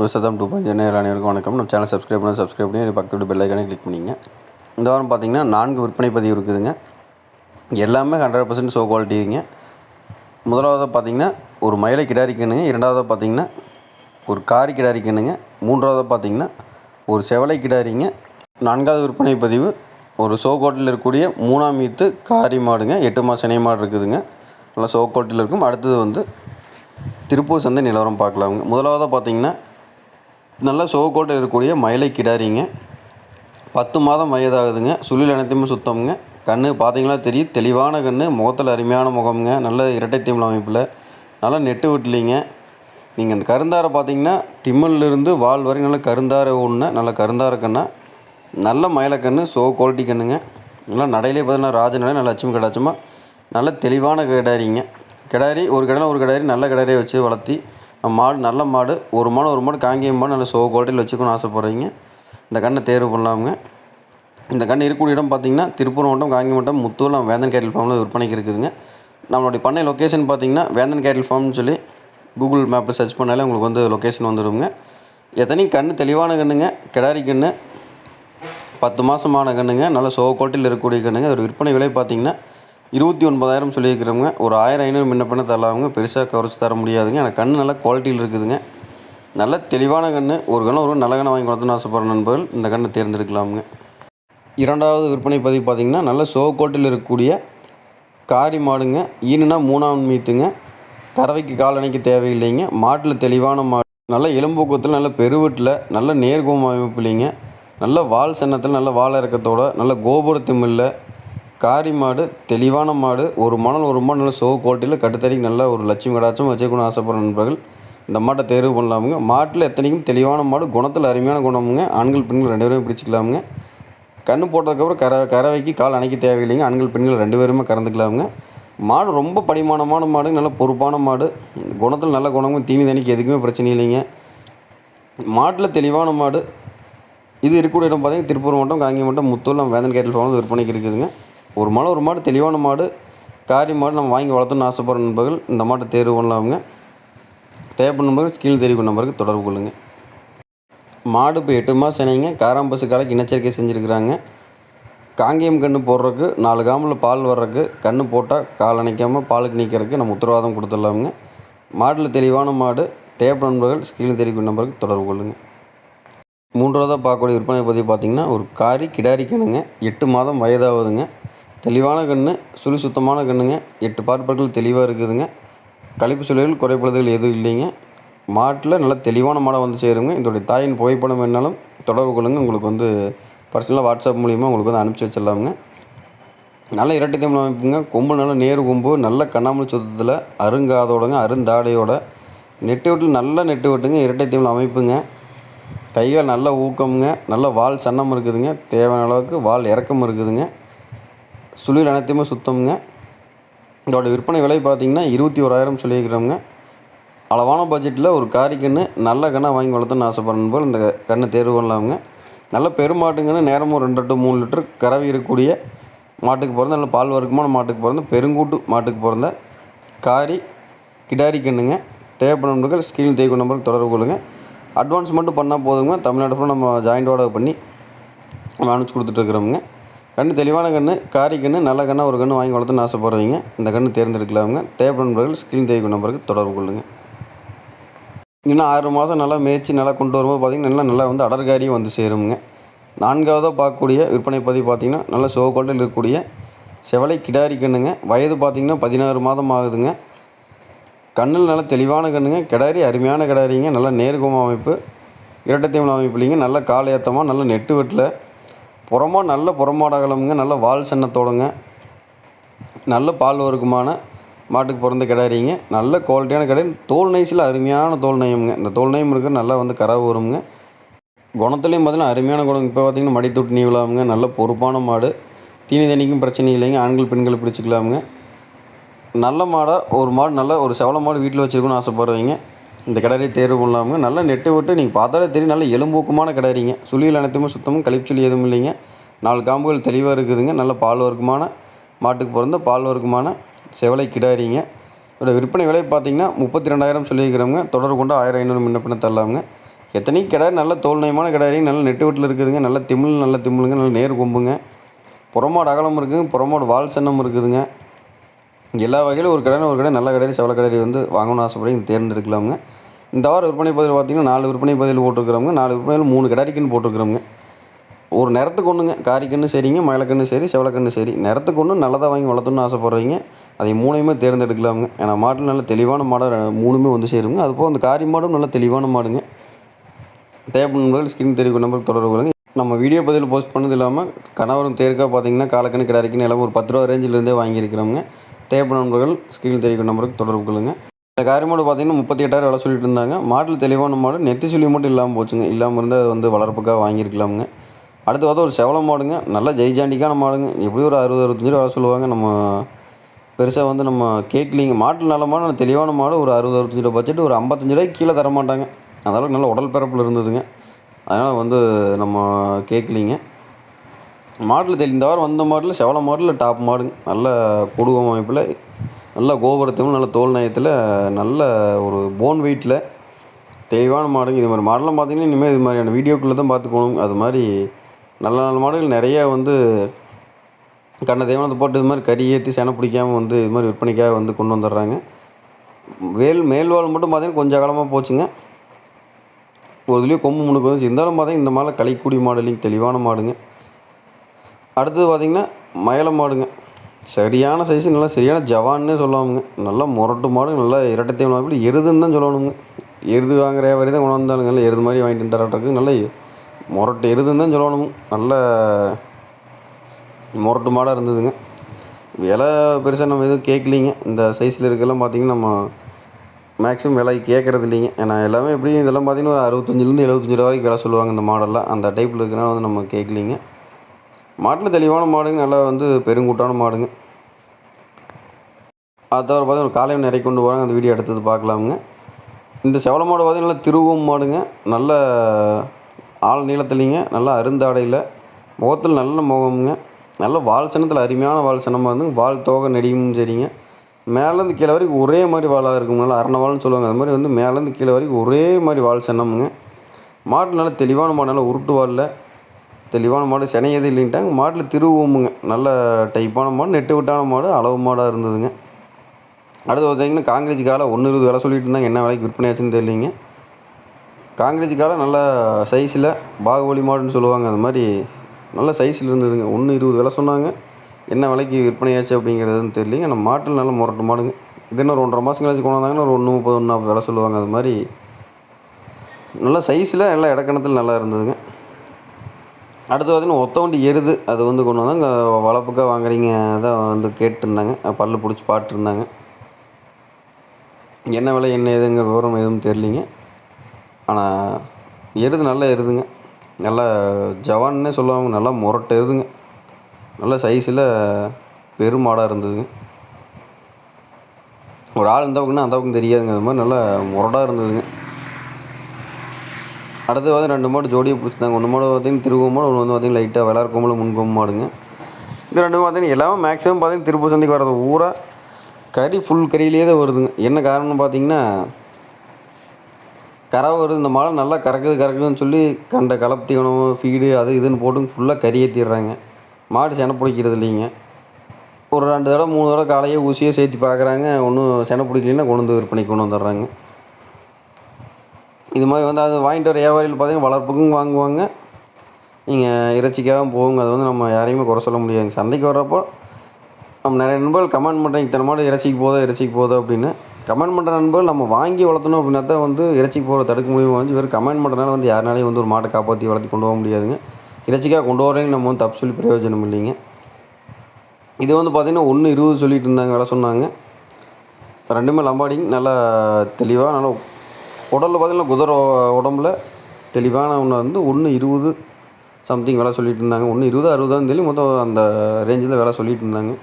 ஒரு சதம் two point நேரில் அனைவருக்கும் வணக்கம். நம்ம சேனல் சப்ஸ்கிரைப் பண்ணி சப்ஸ்கிரைப் பண்ணி பக்கத்து பெல் ஐக்கானே கிளிக் பண்ணிங்க. இந்த வாரம் பார்த்திங்கன்னா நான்கு விற்பனை பதிவு இருக்குதுங்க. எல்லாமே ஹண்ட்ரட் பர்சன்ட் ஷோ குவாலிட்டிங்க முதலாவதாக பார்த்தீங்கன்னா ஒரு மயிலை கிடாரி இரண்டாவது இரண்டாவதாக பார்த்தீங்கன்னா ஒரு காரி கிடாரி மூன்றாவது மூன்றாவதாக பார்த்தீங்கன்னா ஒரு செவலை கிடாரிங்க. நான்காவது விற்பனை பதிவு ஒரு ஷோ குவாலிட்டியில் இருக்கக்கூடிய மூணாம் ஈத்து காரி மாடுங்க. எட்டு மாதம் சினை மாடு இருக்குதுங்க. நல்லா ஷோ குவாலிட்டியில் இருக்கும். அடுத்தது வந்து திருப்பூர் சந்தை நிலவரம் பார்க்கலாமுங்க. முதலாவதாக பார்த்தீங்கன்னா நல்ல சோகோட்டில் இருக்கக்கூடிய மயிலை கிடாரிங்க. பத்து மாதம் வயதாகுதுங்க. சுழில் அனைத்துமே சுத்தம்ங்க. கண் பார்த்தீங்களா தெரியும். தெளிவான கண் முகத்தில் அருமையான முகம்ங்க. நல்ல இரட்டை திமிழ் அமைப்பில். நல்லா நெட்டு விட்டலிங்க. நீங்கள் அந்த கருந்தாரை பார்த்தீங்கன்னா திம்மல்லிருந்து வால் வரை நல்ல கருந்தாரை ஒன்று நல்ல கருந்தார கண்ணா. நல்ல மயிலக்கண்ணு சோ குவாலிட்டி கண்ணுங்க. நல்லா நடையிலே பார்த்தீங்கன்னா ராஜநடை நல்ல லட்சுமி கடாச்சமாக நல்ல தெளிவான கிடாரிங்க. கிடாரி ஒரு கிடாரி ஒரு கிடாரி நல்ல கிடாரியை வச்சு வளர்த்தி மாடு நல்ல மாடு. ஒரு மாடு ஒரு மாடு காங்கேயம் மாடு நல்ல சோ குவாலிட்டியில் வச்சுக்கணும்னு ஆசைப்பட்றீங்க. இந்த கண்ணை தேர்வு பண்ணலாமுங்க. இந்த கண் இருக்கக்கூடிய இடம் பார்த்தீங்கன்னா திருப்பூர் மாவட்டம் காங்கேயம் மாவட்டம் முத்தூர் வேந்தன் கேட்டில் ஃபார்மில் விற்பனைக்கு இருக்குதுங்க. நம்மளுடைய பண்ணை லொக்கேஷன் பார்த்தீங்கன்னா வேந்தன் கேட்டில் ஃபார்ம்னு சொல்லி கூகுள் மேப்பில் சர்ச் பண்ணாலே உங்களுக்கு வந்து லொக்கேஷன் வந்துடுங்க எத்தனையும் கண் தெளிவான கண்ணுங்க. கிடாரி கண்ணு. பத்து மாதமான கண்ணுங்க. நல்ல சோ குவாலிட்டியில் இருக்கக்கூடிய கண்ணுங்க. ஒரு விற்பனை விலை பார்த்தீங்கன்னா இருபத்தி ஒன்பதாயிரம் சொல்லியிருக்கிறவங்க ஒரு ஆயிரம் ஐநூறு முன்ன பண்ண தரலாமுங்க. பெருசாக குறைச்சி தர முடியாதுங்க. எனக்கு கண் நல்ல குவாலிட்டியில் இருக்குதுங்க. நல்ல தெளிவான கண் ஒரு கண்ணு ஒரு நல்ல கண்ணை வாங்கி கொடுத்துன்னு ஆசைப்படுற நண்பர்கள் இந்த கண்ணை தேர்ந்தெடுக்கலாமுங்க. இரண்டாவது விற்பனை பதிவு பார்த்திங்கன்னா நல்ல சோ கோட்டில் இருக்கக்கூடிய காரி மாடுங்க. ஈனுனா மூணாம் மீத்துங்க. கறவைக்கு காலணைக்கு தேவையில்லைங்க. மாட்டில் தெளிவான மாடு. நல்ல எலும்பூக்கத்தில் நல்ல பெருவீட்டில் நல்ல நேர்கோம் அமைப்பு இல்லைங்க நல்ல வால் சன்னத்தில் நல்ல வால் இறக்கத்தோட நல்ல கோபுரத்தும் இல்லை காரி மாடு தெளிவான மாடு ஒரு மணல் ஒரு மணல் நல்ல சோ குவாலிட்டியில் கட்டுத்தறிக்கு நல்ல ஒரு லட்சுமி கடாச்சும் வச்சுக்கணும்னு ஆசைப்படுற நண்பர்கள் இந்த மாட்டை தேர்வு பண்ணலாமுங்க. மாட்டில் எத்தனைக்கும் தெளிவான மாடு குணத்தில் அருமையான குணமுங்க. ஆண்கள் பெண்கள் ரெண்டு பேரும் பிடிச்சிக்கலாமுங்க கன்று போட்டதுக்கப்புறம் கற கறவைக்கு கால் அணைக்க தேவையில்லைங்க. ஆண்கள் பெண்கள் ரெண்டு பேருமே கறந்துக்கலாமுங்க. மாடு ரொம்ப படிமானமான மாடு நல்ல பொறுப்பான மாடு. குணத்தில் நல்ல குணமும் தீனி தண்ணிக்கு எதுக்குமே பிரச்சனை இல்லைங்க. மாட்டில் தெளிவான மாடு இது இருக்கக்கூடிய இடம் பார்த்தீங்கன்னா திருப்பூர் மாவட்டம் காங்கி மாவட்டம் முத்தூர் நம்ம வேந்தன் கேட்டில் போனது விற்பனைக்கு இருக்குதுங்க. ஒரு மாடு ஒரு மாடு தெளிவான மாடு காரி மாடு நம்ம வாங்கி வளர்த்தணும்னு ஆசைப்படுற நண்பர்கள் இந்த மாட்டை தேர்வு பண்ணலாமுங்க. தேவைப்படும் நண்பர்கள் கீழ் தெரிவிக்கும் நம்பருக்கு தொடர்பு கொள்ளுங்கள் மாடு இப்போ எட்டு மாதம் இணைங்க காராம்பசு காலைக்கு இனச்சரிக்கை செஞ்சுருக்கிறாங்க. காங்கேயம் கன்று போடுறதுக்கு நாலு காமில் பால் வர்றதுக்கு கன்று போட்டால் கால் அணைக்காமல் பாலுக்கு நிற்கிறதுக்கு நம்ம உத்தரவாதம் கொடுத்துடலாமுங்க. மாட்டில் தெளிவான மாடு தேவைப்படும் நண்பர்கள் ஸ்கீல் தெரிவிக்கும் நம்பருக்கு தொடர்பு கொள்ளுங்கள் மூன்றாவதாக பார்க்கக்கூடிய விற்பனை பற்றி பார்த்திங்கன்னா ஒரு காரி கிடாரி கணுங்க எட்டு மாதம் வயதாகுதுங்க. தெளிவான கன்று சுழி சுத்தமான கண்ணுங்க. எட்டு பார்ப்பர்கள் தெளிவாக இருக்குதுங்க. கழிப்பு சுழிகள் குறைப்படுதல் எதுவும் இல்லைங்க. மாட்டில் நல்ல தெளிவான மாடை வந்து சேருங்க. இதோடைய தாயின் புகைப்படம் வேணாலும் தொடர்பு கொள்ளுங்கள் உங்களுக்கு வந்து பர்சனலாக வாட்ஸ்அப் மூலிமா உங்களுக்கு வந்து அனுப்பிச்சி வச்சிடலாமுங்க. நல்ல இரட்டை தமிழ் அமைப்புங்க. கொம்பு நல்ல நேரு கொம்பு நல்ல கண்ணாமூலி சுத்தத்தில் அருங்காதோடங்க அருந்தாடையோட நெட்டு வெட்டில் நல்ல நெட்டு வெட்டுங்க இரட்டை தமிழ் அமைப்புங்க. கைகள் நல்ல ஊக்கமுங்க. நல்ல வால் சன்னம் இருக்குதுங்க. தேவையான அளவுக்கு வால் இறக்கம் இருக்குதுங்க. சுழில் அனைத்துமே சுத்தமுங்க. இதோட விற்பனை விலை பார்த்திங்கன்னா இருபத்தி ஓராயிரம் சொல்லியிருக்கிறோங்க அளவான பட்ஜெட்டில் ஒரு காரி கன்று நல்ல கண்ணாக வாங்கி வளர்த்துன்னு ஆசைப்படணும் போல் இந்த கன்று தேர்வு பண்ணலாமுங்க. நல்ல பெருமாட்டுங்கன்னு நேரமும் ரெண்டு டு மூணு லிட்டர் கறவை இருக்கக்கூடிய மாட்டுக்கு பிறந்த நல்ல பால் வர்க்கமான மாட்டுக்கு பிறந்த பெருங்கூட்டு மாட்டுக்கு பிறந்த காரி கிடாரி கண்ணுங்க. தேவைப்படும் நம்பர்கள் ஸ்கிரீன் தேய்க்கும் நம்பருக்கு தொடர்பு கொள்ளுங்கள் அட்வான்ஸ் மட்டும் பண்ணால் போதுங்க. தமிழ்நாடு ஃபுல்லாக நம்ம ஜாயிண்ட் ஆர்டர் பண்ணி நம்ம அனுப்பிச்சி கொடுத்துட்ருக்குறோமுங்க கன்று தெளிவான கன்று காரி கன்று நல்ல கண்ணாக ஒரு கன்று வாங்கி வளர்த்துன்னு ஆசைப்படுறவங்க இந்த கன்று தேர்ந்தெடுக்கலாமுங்க. தேவைப்படும் நண்பர்கள் ஸ்க்ரீன் தேவை நம்பருக்கு தொடர்பு கொள்ளுங்கள் இன்னும் ஆறு மாதம் நல்லா மேய்ச்சி நல்லா கொண்டு வரும்போது பார்த்திங்கன்னா நல்லா நல்லா வந்து அடர்காரியும் வந்து சேருங்க நான்காவதாக பார்க்கக்கூடிய விற்பனை பதிவு பார்த்திங்கன்னா நல்ல சிவக்கோட்டையில் இருக்கக்கூடிய செவலை கிடாரி கண்ணுங்க. வயது பார்த்திங்கன்னா பதினாறு மாதம் ஆகுதுங்க. கண்ணில் நல்ல தெளிவான கண்ணுங்க. கிடாரி அருமையான கிடாரிங்க. நல்ல நேர்கோம அமைப்பு இரட்டைத்தமிழ் அமைப்பு இல்லைங்க. நல்ல கால் ஏற்றமாக நல்ல நெட்டு வெட்டில் புறமா நல்ல புறமாடகலமுங்க நல்ல வால் சன்னத்தோடுங்க நல்ல பால் வறுக்குமான மாட்டுக்கு பிறந்த கிடாரிங்க நல்ல குவாலிட்டியான கிடை தோல் நைஸில் அருமையான தோல் நயமுங்க இந்த தோல் நயம் இருக்க நல்லா வந்து கறவை வருங்க குணத்துலேயும் பார்த்தீங்கன்னா அருமையான குணம். இப்போ பார்த்தீங்கன்னா மடித்தொட்டு நீவலாமுங்க நல்ல பொறுப்பான மாடு. தீனி தண்ணிக்கும் பிரச்சனை இல்லைங்க. ஆண்கள் பெண்கள் பிடிச்சிக்கலாமுங்க. நல்ல மாடாக ஒரு மாடு நல்ல ஒரு செவல மாடு வீட்டில் வச்சுருக்கணும்னு ஆசைப்படுறீங்க. இந்த கிடாரியை தேர்வு பண்ணலாமுங்க நல்லா நெட்டு விட்டு நீங்கள் பார்த்தாலே தெரியும். நல்ல எலும்பூக்கமான கிடாரிங்க சுழியில் அனைத்துமே சுத்தமும் கழிப்புச்சொல்லி எதுவும் இல்லைங்க. நாலு காம்புகள் தெளிவாக இருக்குதுங்க. நல்ல பால் வர்க்கமான மாட்டுக்கு பிறந்த பால் வர்க்கமான செவலை கிடாரிங்க. இதோட விற்பனை விலை பார்த்தீங்கன்னா முப்பத்தி ரெண்டாயிரம் சொல்லியிருக்கிறவங்க தொடர்பு கொண்டு ஆயிரம் ஐநூறு முன்ன தரலாமுங்க. எத்தனையும் கிடாரி நல்ல தோல் நயமான கிடாரி நல்ல நெட்டு வீட்டில் இருக்குதுங்க. நல்ல திமிழ் நல்ல திமிழுங்க. நல்ல நேர் கொம்புங்க. புறமாடு அகலம் இருக்குதுங்க புறமாடு வால் சன்னம் இருக்குதுங்க. எல்லா வகையிலும் ஒரு கடையில் ஒரு கடை நல்ல கடையில் செவல கடையில் வந்து வாங்கணும்னு ஆசைப்படுறீங்க தேர்ந்தெடுக்கலாமுங்க இந்த வாரம் விற்பனை பதிவில் பார்த்தீங்கன்னா நாலு விற்பனை பதிவில் போட்டிருக்கிறவங்க நாலு விற்பனையில் மூணு கடாரிக்குன்னு போட்டிருக்கிறோங்க ஒரு நிறத்துக்கு ஒன்றுங்க காரிக்கன்று சரிங்க மயிலக்கன்று சரி செவலக்கன்று சரி. நிறத்துக்கு ஒன்று நல்லதாக வாங்கி வளர்த்தணும்னு ஆசைப்பட்றீங்க. அதை மூணையுமே தேர்ந்தெடுக்கலாமுங்க ஏன்னா மாட்டில் நல்ல தெளிவான மாடாக மூணுமே வந்து சேருங்க. அதுபோல் அந்த காரி மாடும் நல்ல தெளிவான மாடுங்க. தேவைப்படுங்கள் ஸ்கிரீன் தெரிவிக்கும் நம்பருக்கு தொடர்பு கொள்ளுங்க. நம்ம வீடியோ பதிவில் போஸ்ட் பண்ணது இல்லாமல் கணவரும் தேர்க்காக பார்த்தீங்கன்னா காலக்கணக்கு கிடாரிக்குன்னு எல்லாம் ஒரு பத்து ரூபா ரேஞ்சிலேருந்தே வாங்கியிருக்கிறோங்க தேவைப்படும் நண்பர்கள் ஸ்கிரீன் தெரிவிக்கும் நம்பருக்கு தொடர்பு கொள்ளுங்கள் இந்த காரி மாடு பார்த்தீங்கன்னா முப்பத்தி எட்டாயிரம் விலை சொல்லிட்டு இருந்தாங்க மாட்டில் தெளிவான மாடு நெத்தி சொல்லி மட்டும் இல்லாமல் போச்சுங்க. இல்லாமல் இருந்தால் அது வந்து வளர்ப்புக்காக வாங்கியிருக்கலாமுங்க. அடுத்து பார்த்தா ஒரு செவல மாடுங்க. நல்ல ஜெய்ஜாண்டிக்கான மாடுங்க. எப்படி ஒரு அறுபது அறுபத்தஞ்சு ரூபா விலை சொல்லுவாங்க. நம்ம பெருசாக வந்து நம்ம கேட்கலிங்க. மாட்டில் நல்ல மாடு நல்ல தெளிவான மாடு. ஒரு அறுபது அறுபத்தஞ்சு ரூபா பட்ஜெட் ஒரு ஐம்பத்தஞ்சு ரூபாய்க்கு கீழே தர மாட்டாங்க நல்ல உடல் பிறப்பில் இருந்ததுங்க. அதனால் வந்து நம்ம கேட்கலிங்க. மாட்டில் தெளிந்தவாறு வந்த மாட்டில் செவல மாட்டில் டாப் மாடுங்க நல்ல குடுவம் அமைப்பில் நல்ல கோபுரத்தையும் நல்ல தோல் நயத்தில் நல்ல ஒரு போன் வெயிட்டில் தெளிவான மாடுங்க இது மாதிரி மாடெல்லாம் பார்த்தீங்கன்னா இனிமேல் இது மாதிரியான வீடியோக்குள்ளே தான் பார்த்துக்கணும் அது மாதிரி நல்ல நல்ல மாடுகள் நிறையா வந்து கண்ண தெய்வனத்தை போட்டு இது மாதிரி கறி ஏற்றி செனை பிடிக்காமல் வந்து இது மாதிரி விற்பனைக்காக வந்து கொண்டு வந்துடுறாங்க. வேல் மேல்வாள் மட்டும் பார்த்தீங்கன்னா கொஞ்சம் காலமாக போச்சுங்க. ஒரு இதுலேயும் கொம்பு முன்னுக்கு வந்துச்சு. இருந்தாலும் பார்த்தீங்கன்னா இந்த மாடல் கலைக்கூடிய மாடலிங் தெளிவான மாடுங்க. அடுத்தது பார்த்திங்கன்னா மயில மாடுங்க. சரியான சைஸு நல்லா சரியான ஜவான்னே சொல்லுவாங்க நல்லா முரட்டு மாடு நல்லா இரட்டத்தையும் மாடு எருதுன்னு தான் சொல்லணுங்க. எருது வாங்குற வரை தான் கொண்டாந்தாலுங்க நல்லா எருது மாதிரி வாங்கிட்டு வந்துட்டாராட்டுருக்கு நல்ல முரட்டு எருதுன்னு தான் சொல்லணும் நல்ல முரட்டு மாடாக இருந்ததுங்க. விலை பெருசாக நம்ம எதுவும் கேட்கலிங்க. இந்த சைஸில் இருக்கலாம் பார்த்திங்கன்னா நம்ம மேக்ஸிமம் விலை கேட்குறது இல்லைங்க. ஏன்னா எல்லாமே எப்படியும் இதெல்லாம் பார்த்திங்கன்னா ஒரு அறுபத்தஞ்சிலேருந்து எழுபத்தஞ்சி ரூபா வரைக்கும் விலை சொல்லுவாங்க இந்த மாடெல்லாம். அந்த டைப்பில் இருக்கிறனால வந்து நம்ம கேட்கலிங்க. மாட்டில் தெளிவான மாடுங்க நல்லா வந்து பெருங்கூட்டான மாடுங்க. அது தவிர பார்த்தீங்கன்னா காலையில் நிறைய கொண்டு போகிறாங்க அந்த வீடியோ எடுத்தது பார்க்கலாமுங்க இந்த செவல மாடு பார்த்தீங்கன்னா நல்லா திருவும் மாடுங்க. நல்ல ஆள் நீளத்துலிங்க. நல்லா அருந்தாடையில். முகத்தில் நல்ல முகமுங்க. நல்ல வால் சனத்தில் அருமையான வால் சனமாக இருந்து வால் தோகை நெடியும் சரிங்க மேலேருந்து கீழே வரைக்கும் ஒரே மாதிரி வாலாக இருக்கும். நல்லா அரண வால்னு சொல்லுவாங்க. அது மாதிரி வந்து மேலேருந்து கீழே வரைக்கும் ஒரே மாதிரி வால் சனமுங்க மாட்டு நல்லா தெளிவான மாடு. நல்லா உருட்டு வாலில். தெளிவான மாடு சினை எதுவும் இல்லைன்ட்டாங்க. மாட்டில் திருவோமுங்க நல்ல டைப்பான மாடு நெட்டு விட்டான மாடு அளவு மாடாக இருந்ததுங்க. அடுத்து பார்த்தீங்கன்னா காங்கிரேஜ் காலை ஒன்று இருபது விலை சொல்லிட்டு இருந்தாங்க. என்ன விலைக்கு விற்பனை ஆச்சுன்னு தெரியலிங்க. காங்கிரேஜ் காலை நல்ல சைஸில் பாகுபலி மாடுன்னு சொல்லுவாங்க. அது மாதிரி நல்ல சைஸில் இருந்ததுங்க. ஒன்று இருபது விலை சொன்னாங்க. என்ன விலைக்கு விற்பனையாச்சு அப்படிங்கிறதுன்னு தெரியலிங்க. நம்ம மாட்டில் நல்ல முரட்டு மாடுங்க. இது ஒரு ஒன்றரை மாதம் கழிச்சு கொண்டு வந்தாங்கன்னா ஒரு ஒன்று முப்பது ஒன்று நாற்பது விலை சொல்லுவாங்க. அது மாதிரி நல்ல சைஸில் நல்லா இடக்கணத்தில் நல்லா இருந்ததுங்க. அடுத்து பார்த்தீங்கன்னா ஒத்தவண்டி எருது அது வந்து கொண்டு வந்தாங்க. வளர்ப்புக்காக வாங்குறீங்க தான் வந்து கேட்டுருந்தாங்க. பல்லு பிடிச்சி பாட்டுருந்தாங்க என்ன விலை என்ன ஏதுங்கிற விவரம் எதுவும் தெரியலிங்க. ஆனால் எருது நல்ல எருதுங்க நல்லா ஜவான்னே சொல்லுவாங்க நல்லா முரட்டு எருதுங்க நல்ல சைஸில் பெருமாடாக இருந்ததுங்க. ஒரு ஆள் இந்த பக்கம்னா அந்த பக்கம் தெரியாதுங்க அது மாதிரி நல்லா முரடாக இருந்ததுங்க. அடுத்து வந்து ரெண்டு மாடு ஜோடியாக பிடிச்சிருந்தாங்க. ஒன்று மாடு பார்த்தீங்கன்னா திருவூர் மாடு ஒன்று வந்து பார்த்தீங்கன்னா லைட்டாக விளாட கொம்பில் முன்கொம்பு மாடுங்க. இது ரெண்டு பார்த்தீங்கன்னா எல்லாமே மேக்ஸிமம் பார்த்தீங்கன்னா திருப்பூர் சந்தைக்கு வரது ஊரா கறி ஃபுல் கறியிலேயே தான் வருதுங்க. என்ன காரணம்னு பார்த்தீங்கன்னா கரை வருது. இந்த மாலை நல்லா கறக்குது கறக்குதுன்னு சொல்லி கண்ட கலப்பு தீவனம் ஃபீடு அது இதுன்னு போட்டு ஃபுல்லாக கறி ஏற்றிடுறாங்க மாடு செனை பிடிக்கிறது இல்லைங்க. ஒரு ரெண்டு தடவை மூணு தடவை காலையே ஊசியே சேர்த்து பார்க்குறாங்க. ஒன்றும் செனை பிடிக்கலன்னா கொண்டு வந்து விற்பனைக்கு கொண்டு வந்துடுறாங்க. இது மாதிரி வந்து அது வாங்கிட்டு வர வியாபாரிகள் பார்த்தீங்கன்னா வளர்ப்புக்கும் வாங்குவாங்க. நீங்கள் இறைச்சிக்காகவும் போகுங்க. அது வந்து நம்ம யாரையுமே குறை சொல்ல முடியாதுங்க. சந்தைக்கு வர்றப்போ நம்ம நிறைய நண்பர்கள் கமெண்ட் பண்ணுறேன் இத்தனை மாடு இறைச்சிக்கு போதோ இறைச்சிக்கு போதோ அப்படின்னு. கமெண்ட் பண்ணுற நண்பர்கள் நம்ம வாங்கி வளர்த்தணும் அப்படின்னா தான் வந்து இறைச்சிக்கு போகிற தடுக்க முடியுமா வந்து வெறும் கமெண்ட் பண்ணுறதுனால வந்து யாருனாலையும் வந்து ஒரு மாட்டை காப்பாற்றி வளர்த்தி கொண்டு போக முடியாதுங்க. இறைச்சிக்காக கொண்டு வரேங்க நம்ம வந்து தப்பு சொல்லி பிரயோஜனம் இல்லைங்க. இது வந்து பார்த்திங்கன்னா ஒன்று இருபது சொல்லிட்டு இருந்தாங்க வேலை சொன்னாங்க. ரெண்டுமே லம்பாடிங் நல்லா தெளிவாக நல்லா உடலில் பார்த்திங்கன்னா குதிரை உடம்புல தெளிவான ஒன்று வந்து ஒன்று இருபது சம்திங் விலை சொல்லிட்டு இருந்தாங்க. ஒன்று இருபது அறுபதான்னு சொல்லி மொத்தம் அந்த ரேஞ்சில் விலை சொல்லிட்டு இருந்தாங்க.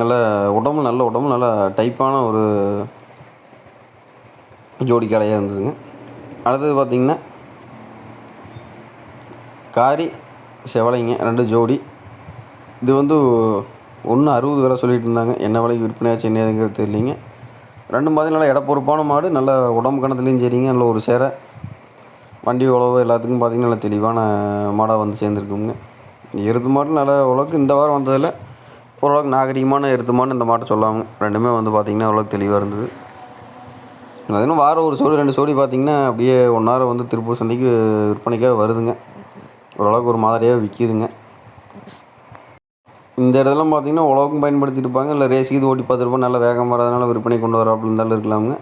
நல்ல உடம்பு நல்ல உடம்பு நல்ல டைப்பான ஒரு ஜோடி கடையாக இருந்ததுங்க. அடுத்தது பார்த்திங்கன்னா காரி செவலைங்க ரெண்டு ஜோடி. இது வந்து ஒன்று அறுபது விலை சொல்லிட்டு இருந்தாங்க. என்ன விலைக்கு விற்பனையாச்சு என்ன ஏதுங்கிறது தெரியலிங்க. ரெண்டும் பார்த்தீங்கன்னா நல்லா இடப்பொறுப்பான மாடு நல்ல உடம்பு கணத்துலேயும் சரிங்க நல்ல ஒரு சேர. வண்டி உழவு எல்லாத்துக்கும் பார்த்தீங்கன்னா நல்ல தெளிவான மாடாக வந்து சேர்ந்துருக்குங்க. எருது மாடு நல்ல ஓரளவுக்கு இந்த வாரம் வந்ததில் ஓரளவுக்கு நாகரிகமான எருது இந்த மாட்டை சொல்லாமல் ரெண்டுமே வந்து பார்த்திங்கன்னா ஓரளவுக்கு தெளிவாக இருந்தது. பார்த்தீங்கன்னா வாரம் ஒரு சோடி ரெண்டு சோடி பார்த்திங்கன்னா அப்படியே ஒன்றார வந்து திருப்பூர் சந்தைக்கு விற்பனைக்காக வருதுங்க. ஓரளவுக்கு ஒரு மாதிரியாக விற்கிதுங்க இந்த இடத்துல பார்த்தீங்கன்னா உழவுக்கும் பயன்படுத்திட்டு இருப்பாங்க. இல்லை ரேஸுக்கு இது ஓட்டி பார்த்துருப்போம் நல்லா வேகம் வராதனால விற்பனை கொண்டு வராப்புல இருந்தாலும் இருக்கலாமுங்க.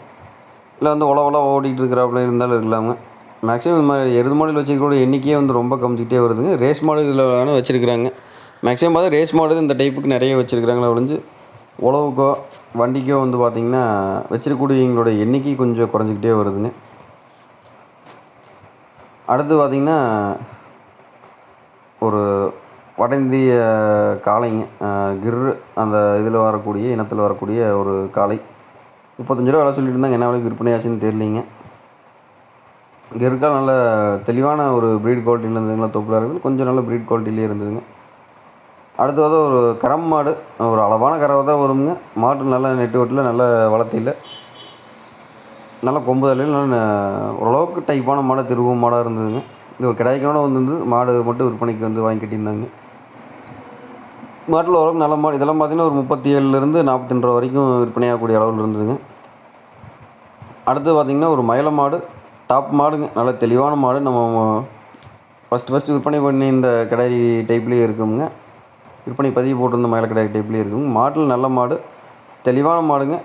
இல்லை வந்து உழவெல்லாம் ஓடிட்டு இருக்கிறாப்புல இருந்தாலும் இருக்கலாமுங்க. மேக்ஸிமம் இந்த மாதிரி எருது மாடல் வச்சுக்கூட எண்ணிக்கையே வந்து ரொம்ப கம்மிச்சிக்கிட்டே வருதுங்க. ரேஸ் மாடு இதில் வேணும் வச்சுருக்குறாங்க. மேக்ஸிமம் பார்த்தா ரேஸ் மாடல் இந்த டைப்புக்கு நிறைய வச்சுருக்குறாங்களே ஒழிஞ்சு உழவுக்கோ வண்டிக்கோ வந்து பார்த்திங்கன்னா வச்சிருக்கக்கூடியவங்களோட எண்ணிக்கை கொஞ்சம் குறைஞ்சிக்கிட்டே வருதுங்க. அடுத்து பார்த்திங்கன்னா ஒரு வட இந்திய காளைங்க கிர்ரு அந்த இதில் வரக்கூடிய இனத்தில் வரக்கூடிய ஒரு காளை. முப்பத்தஞ்சு ரூபா விலை சொல்லிட்டு இருந்தாங்க. என்ன விலைக்கு விற்பனை ஆச்சுன்னு தெரியலிங்க. கிர்கால் நல்ல தெளிவான ஒரு ப்ரீட் குவாலிட்டியில் இருந்ததுங்களா தொப்பில் இருக்குது கொஞ்சம் நல்ல ப்ரீட் குவாலிட்டிலே இருந்ததுங்க. அடுத்து வந்து ஒரு கரம் மாடு. ஒரு அளவான கறவை தான் வருங்க. மாட்டு நல்ல நெட்டு வெட்டில் நல்ல வளர்த்தியில் நல்ல கொம்பு தலையில் நல்ல ஓரளவுக்கு டைப்பான மாடை திருவும் மாடாக இருந்ததுங்க. இது ஒரு கிடாய்க்கனோட வந்து மாடு மட்டும் விற்பனைக்கு வந்து வாங்கி கட்டியிருந்தாங்க. மாட்டில் ஓரளவுக்கு நல்ல மாடு. இதெல்லாம் பார்த்தீங்கன்னா ஒரு முப்பத்தி ஏழுலேருந்து நாற்பத்தி ரூபா வரைக்கும் விற்பனையாகக்கூடிய அளவில் இருந்ததுங்க. அடுத்து பார்த்திங்கன்னா ஒரு மயில மாடு. டாப் மாடுங்க. நல்ல தெளிவான மாடு. நம்ம ஃபஸ்ட்டு ஃபஸ்ட்டு விற்பனை பண்ணி இந்த கிடாரி டைப்லேயே இருக்குங்க. விற்பனை பதிவு போட்டிருந்த மயில கடாரி டைப்லேயே இருக்குங்க. மாட்டில் நல்ல மாடு. தெளிவான மாடுங்க.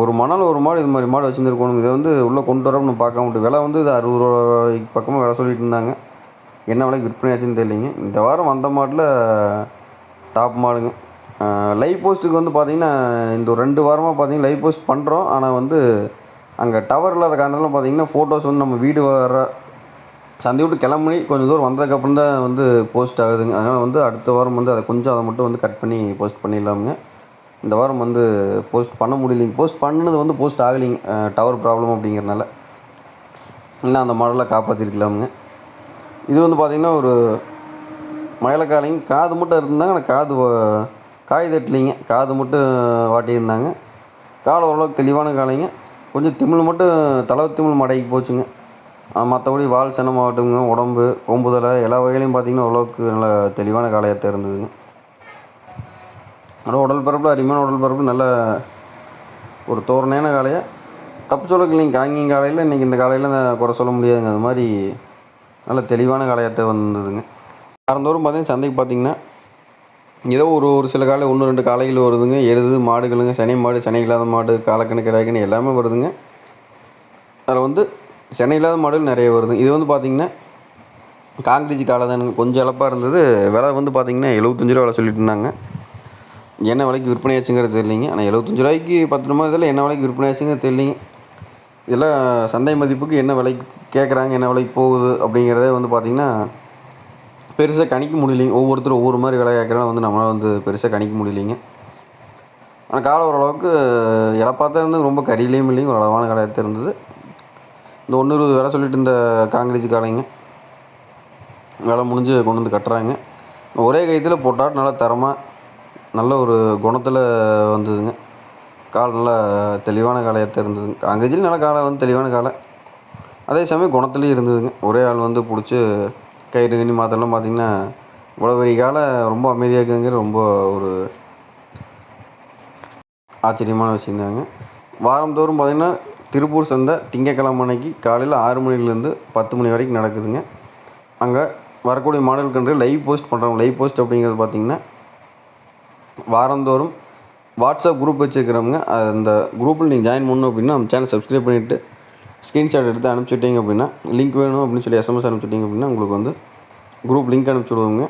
ஒரு மணல் ஒரு மாடு இது மாதிரி மாடு வச்சுருந்துருக்கணும். இதை வந்து உள்ளே கொண்டு வரோம்னு பார்க்க முடியும் விலை வந்து இது அறுபது ரூபாய்க்கு பக்கமாக விலை சொல்லிட்டு இருந்தாங்க. என்ன விலைக்கு விற்பனை ஆச்சுன்னு தெரியலிங்க. இந்த வாரம் வந்த மாட்டில் டாப் மாடுங்க லைவ் போஸ்ட்டுக்கு வந்து பார்த்திங்கன்னா இந்த ஒரு ரெண்டு வாரமாக பார்த்தீங்கன்னா லைவ் போஸ்ட் பண்ணுறோம் ஆனால் வந்து அங்கே டவர் இல்லாத காரணத்தில் பார்த்தீங்கன்னா ஃபோட்டோஸ் வந்து நம்ம வீடு வர சந்தை விட்டு கிளம்பி கொஞ்சம் தூரம் வந்ததுக்கப்புறம் தான் வந்து போஸ்ட் ஆகுதுங்க. அதனால் வந்து அடுத்த வாரம் வந்து அதை கொஞ்சம் அதை மட்டும் வந்து கட் பண்ணி போஸ்ட் பண்ணிடலாமுங்க. இந்த வாரம் வந்து போஸ்ட் பண்ண முடியலைங்க. போஸ்ட் பண்ணது வந்து போஸ்ட் ஆகலைங்க. டவர் ப்ராப்ளம் அப்படிங்கிறனால இல்லை அந்த மாடலை காப்பாற்றிருக்கலாமுங்க இது வந்து பார்த்திங்கன்னா ஒரு மயிலக்காலைங்க காது மட்டும் இருந்தாங்க ஆனால் காது காய் தட்டலிங்க. காது மட்டும் வாட்டியிருந்தாங்க. கால் ஓரளவுக்கு தெளிவான காலைங்க. கொஞ்சம் திமிழ் மட்டும் தலை திமிழ் மடைக்கு போச்சுங்க. மற்றபடி வால் சின்னமாகட்டுங்க உடம்பு கொம்புதலை எல்லா வகையிலையும் பார்த்திங்கன்னா ஓரளவுக்கு நல்ல தெளிவான காளையாக இருந்ததுங்க ஆனால் உடல் பரப்பு அருமையான உடல் பரப்பு நல்ல ஒரு தோரணையான காளையை தப்பு சொல்ல இல்லைங்க காங்கியும் காலையில் இன்றைக்கி இந்த காலையில் குறை சொல்ல முடியாதுங்க. அது மாதிரி நல்ல தெளிவான காளையத்தை வந்ததுங்க வாரந்தோறும் பார்த்தீங்கன்னா சந்தைக்கு பார்த்தீங்கன்னா ஏதோ ஒரு ஒரு சில காலை ஒன்று ரெண்டு காளைகள் வருதுங்க. எருது மாடுகளுங்க சென்னை மாடு சனி இல்லாத மாடு காலக்கணு கிடாய்க்கணு எல்லாமே வருதுங்க. அதில் வந்து சென்னை இல்லாத மாடுகள் நிறைய வருது இது வந்து பார்த்திங்கன்னா காங்கிரீஜ் காலை தானுங்க. கொஞ்சம் இழப்பாக இருந்தது. விலை வந்து பார்த்திங்கன்னா எழுபத்தஞ்சு ரூபா விலை சொல்லிட்டு இருந்தாங்க. என்ன விலைக்கு விற்பனை ஆச்சுங்கிறது தெரியலிங்க. ஆனால் எழுபத்தஞ்சு ரூபாய்க்கு பத்து ரூபா இதில் என்ன விலைக்கு விற்பனை ஆச்சுங்கிறது தெரியலிங்க. இதெல்லாம் சந்தை மதிப்புக்கு என்ன விலைக்கு கேட்குறாங்க என்ன விலைக்கு போகுது அப்படிங்கிறதே வந்து பார்த்திங்கன்னா பெருசாக கணிக்க முடியலைங்க. ஒவ்வொருத்தரும் ஒவ்வொரு மாதிரி விலை கேட்குறனால வந்து நம்மளால் வந்து பெருசாக கணிக்க முடியலைங்க. ஆனால் காலை ஓரளவுக்கு இழப்பாக தான் இருந்து ரொம்ப கரியிலையும் இல்லைங்க. ஒரு அளவான கடையாக இருந்தது. இந்த ஒன்று இருபது வேலை சொல்லிட்டு இந்த காங்கிரீஜ் காலைங்க. வேலை முடிஞ்சு கொண்டு வந்து கட்டுறாங்க. ஒரே கைத்தில் போட்டால் நல்லா தரமாக நல்ல ஒரு குணத்தில் வந்ததுங்க. கால் நல்லா தெளிவான காலையாக இருந்ததுங்க. காங்கிரீஜில் நல்ல காலை வந்து தெளிவான காலை. அதே சமயம் குணத்துலேயும் இருந்ததுங்க. ஒரே ஆள் வந்து பிடிச்சி கயிறு கண்ணி மாத்தெல்லாம் பார்த்தீங்கன்னா இவ்வளோ பெரிய காலை ரொம்ப அமைதியாக இருக்குதுங்கிற ரொம்ப ஒரு ஆச்சரியமான விஷயந்தாங்க. வாரந்தோறும் பார்த்திங்கன்னா திருப்பூர் சந்தை திங்கக்கிழமை அன்னைக்கு காலையில் ஆறு மணிலேருந்து பத்து மணி வரைக்கும் நடக்குதுங்க. அங்கே வரக்கூடிய மாடல் கன்று லைவ் போஸ்ட் பண்ணுறோம் லைவ் போஸ்ட் அப்படிங்கிறது பார்த்திங்கன்னா வாரந்தோறும் வாட்ஸ்அப் குரூப் வச்சுருக்கிறவங்க அந்த குரூப்பில் நீங்கள் ஜாயின் பண்ணணும் அப்படின்னா நம்ம சேனல் சப்ஸ்கிரைப் பண்ணிவிட்டு ஸ்க்ரீன்ஷாட் எடுத்து அனுப்பிச்சுட்டீங்க அப்படின்னா லிங்க் வேணும் அப்படின்னு சொல்லி எஸ்எம்எஸ் அனுப்பிச்சுட்டீங்க அப்படின்னா உங்களுக்கு வந்து குரூப் லிங்க் அனுப்பிச்சி விடுவோங்க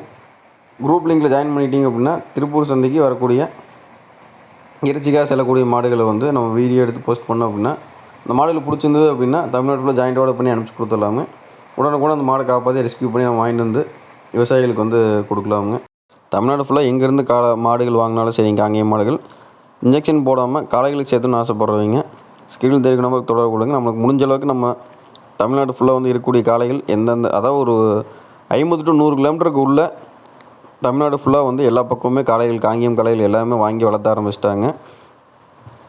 குரூப் லிங்கில் ஜாயின் பண்ணிட்டீங்க அப்படின்னா திருப்பூர் சந்தைக்கு வரக்கூடிய இறைச்சிக்காக செல்லக்கூடிய மாடுகளை வந்து நம்ம வீடியோ எடுத்து போஸ்ட் பண்ணோம் அப்படின்னா இந்த மாடுகள் பிடிச்சிருந்தது அப்படின்னா தமிழ்நாட்டில் ஜாயிண்டோட பண்ணி அனுப்பிச்சி கொடுத்துடலாங்க. உடனுக்குடன் அந்த மாடை காப்பாற்றி ரெஸ்கியூ பண்ணி நம்ம வாங்கிட்டு வந்து விவசாயிகளுக்கு வந்து கொடுக்கலாமுங்க தமிழ்நாடு ஃபுல்லாக எங்கேருந்து கா மாடுகள் வாங்கினாலும் சரிங்க அங்கேயும் மாடுகள். இன்ஜெக்ஷன் போடாமல் காளைகளுக்கு சேர்த்துன்னு ஆசைப்படுறவங்க ஸ்கிரீனில் தெரிவிக்க நம்பருக்கு தொடர்பு கொள்ளுங்கள். நம்மளுக்கு முடிஞ்ச அளவுக்கு நம்ம தமிழ்நாடு ஃபுல்லாக வந்து இருக்கக்கூடிய காளைகள் எந்தெந்த அதாவது ஒரு ஐம்பது டு நூறு கிலோமீட்டருக்கு உள்ள தமிழ்நாடு ஃபுல்லாக வந்து எல்லா பக்கமுமே காளைகள் காங்கேயம் காளைகள் எல்லாமே வாங்கி வளர்த்த ஆரம்பிச்சிட்டாங்க.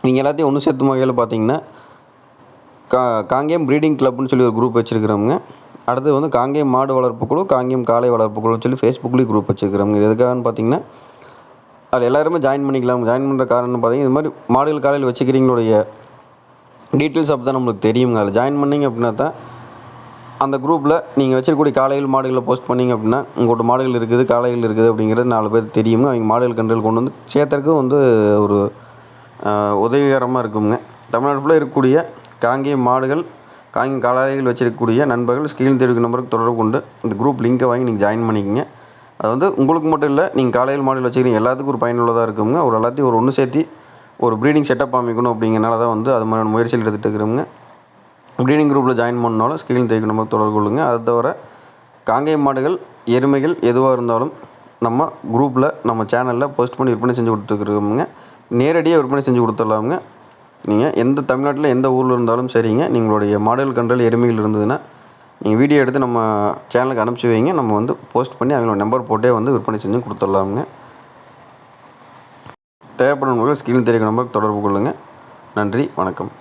நீங்கள் எல்லாத்தையும் ஒன்று சேர்த்தும் வகையில் பார்த்தீங்கன்னா கா காங்கேயம் ப்ரீடிங் கிளப்னு சொல்லி ஒரு குரூப் வச்சுருக்கிறவங்க. அடுத்து வந்து காங்கேயம் மாடு வளர்ப்பு குழு காங்கேயம் காளை வளர்ப்பு குழுன்னு சொல்லி ஃபேஸ்புக்லேயும் குரூப் வச்சுருக்கிறவங்க. இது எதுக்காகன்னு பார்த்தீங்கன்னா அதில் எல்லாருமே ஜாயின் பண்ணிக்கலாம். ஜாயின் பண்ணுற காரணம் பார்த்தீங்கன்னா இது மாதிரி மாடுகள் காலையில் வச்சுக்கிறீங்களுடைய டீட்டெயில்ஸ் அப்போ தான் நம்மளுக்கு தெரியுங்க. அதில் ஜாயின் பண்ணிங்க அப்படின்னா தான் அந்த குரூப்பில் நீங்கள் வச்சிருக்கக்கூடிய காலையில் மாடுகளை போஸ்ட் பண்ணிங்க அப்படின்னா உங்கள்கிட்ட மாடுகள் இருக்குது காளைகள் இருக்குது அப்படிங்கிறது நாலு பேர் தெரியுங்க. அவங்க மாடுகள் கன்றுகள் கொண்டு வந்து சேர்த்துறதுக்கு வந்து ஒரு உதவிகரமாக இருக்குங்க. தமிழ்நாடு ஃபுல்லாக இருக்கக்கூடிய காங்கேயம் மாடுகள் காங்கி காளைகள் வச்சிருக்கக்கூடிய நண்பர்கள் ஸ்கீல் தெரிவிக்கும் நம்பருக்கு தொடர்பு கொண்டு இந்த குரூப் லிங்கை வாங்கி நீங்கள் ஜாயின் பண்ணிக்கங்க. அது வந்து உங்களுக்கு மட்டும் இல்லை நீங்கள் காலையில் மாடுகள் வச்சுக்கிறீங்க எல்லாத்துக்கும் ஒரு பயனுள்ளதாக இருக்குங்க. ஒரு எல்லாத்தையும் ஒரு ஒன்று சேர்த்து ஒரு ப்ரீடிங் செட்டப் அமைக்கணும் அப்படிங்கிறனால தான் வந்து அது மாதிரியான முயற்சியில் எடுத்துகிட்டு இருக்கிறோங்க ப்ரீடிங் குரூப்பில் ஜாயின் பண்ணாலும் ஸ்கிரீன் தேய்க்கு நம்ம தொடர்பு கொள்ளுங்க. அது தவிர காங்கேய மாடுகள் எருமைகள் எதுவாக இருந்தாலும் நம்ம குரூப்பில் நம்ம சேனலில் போஸ்ட் பண்ணி விற்பனை செஞ்சு கொடுத்துருக்குறோமுங்க நேரடியாக விற்பனை செஞ்சு கொடுத்துடலாமுங்க. நீங்கள் எந்த தமிழ்நாட்டில் எந்த ஊரில் இருந்தாலும் சரிங்க. நீங்களுடைய மாடல் கன்றுகள் எருமைகள் இருந்ததுன்னா நீங்கள் வீடியோ எடுத்து நம்ம சேனலுக்கு அனுப்பிச்சி வைங்க. நம்ம வந்து போஸ்ட் பண்ணி அவங்களோட நம்பர் போட்டே வந்து விற்பனை செஞ்சு கொடுத்துடலாமுங்க. தேவைப்படும் நண்பர்கள் ஸ்கிரீன் தெரிவிக்கும் நம்பருக்கு தொடர்பு கொள்ளுங்கள் நன்றி வணக்கம்.